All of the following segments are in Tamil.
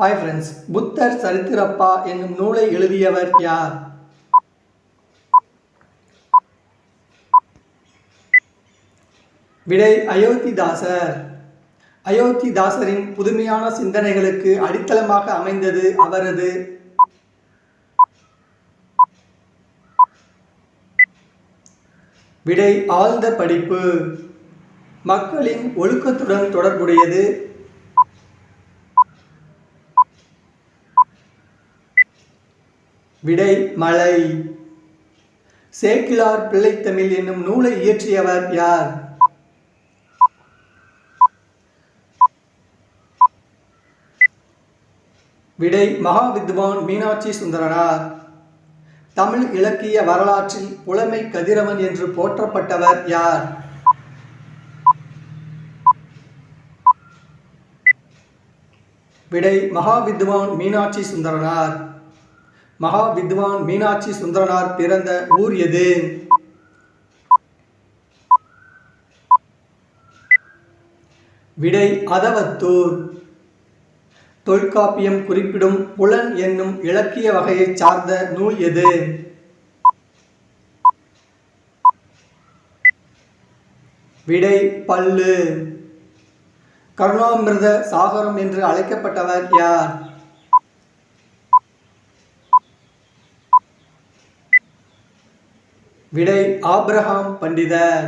ஹாய் ஃப்ரெண்ட்ஸ் புத்தர் சரித்திரப்பா என்னும் நூலை எழுதியவர் யார்? விடை அயோத்திதாசர். அயோத்திதாசரின் புதுமையான சிந்தனைகளுக்கு அடித்தளமாக அமைந்தது அவரது விடை ஆழ்ந்த படிப்பு. மக்களின் ஒழுக்கத்துடன் தொடர்புடையது விடை மலை சேக்கிலார் பிள்ளைத்தமிழ் என்னும் நூலை இயற்றியவர் யார்? விடை மகாவித்வான் மீனாட்சி சுந்தரனார். தமிழ் இலக்கிய வரலாற்றில் புலமை கதிரவன் என்று போற்றப்பட்டவர் யார்? விடை மகாவித்வான் மீனாட்சி சுந்தரனார். மகாவித்வான் மீனாட்சி சுந்தரனார் பிறந்த ஊர் எது? விடை அதவத்தூர். தொல்காப்பியம் குறிப்பிடும் புலன் என்னும் இலக்கிய வகையைச் சார்ந்த நூல் எது? விடை பல்லு. கருணாமிர்த சாகரம் என்று அழைக்கப்பட்டவர் யார்? விடை ஆப்ரஹாம் பண்டிதர்.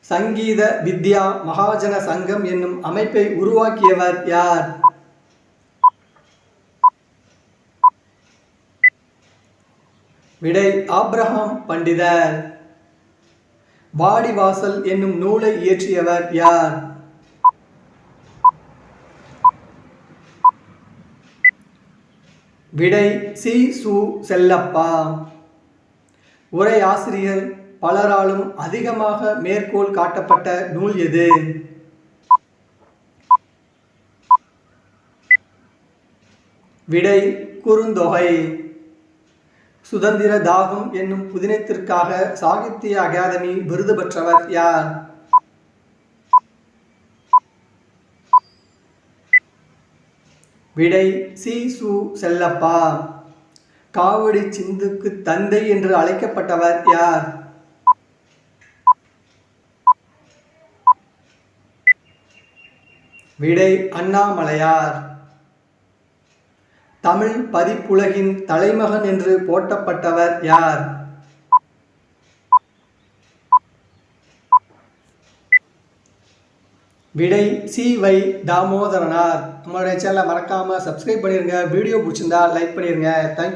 சங்கீத வித்யா மகாஜன சங்கம் என்னும் அமைப்பை உருவாக்கியவர் யார்? விடை ஆப்ரஹாம் பண்டிதர். வாடிவாசல் என்னும் நூலை இயற்றியவர் யார்? விடை சி சு செல்லப்பா. உரையாசிரியர் பலராலும் அதிகமாக மேற்கோள் காட்டப்பட்ட நூல் எது? விடை குறுந்தொகை. சுதந்திர தாகம் என்னும் புதினத்திற்காக சாகித்ய அகாதமி விருது பெற்றவர் யார்? விடை சி. சு. செல்லப்பா. காவடி சிந்துக்கு தந்தை என்று அழைக்கப்பட்டவர் யார்? விடை அண்ணாமலையார். தமிழ் பதிப்புலகின் தலைமகன் என்று போட்டப்பட்டவர் யார்? விடை சி வை தாமோதரனார். நம்மளுடைய சேனலை மறக்காமல் சப்ஸ்கிரைப் பண்ணிடுங்க வீடியோ பிடிச்சிருந்தா லைக் பண்ணிடுங்க தேங்க்யூ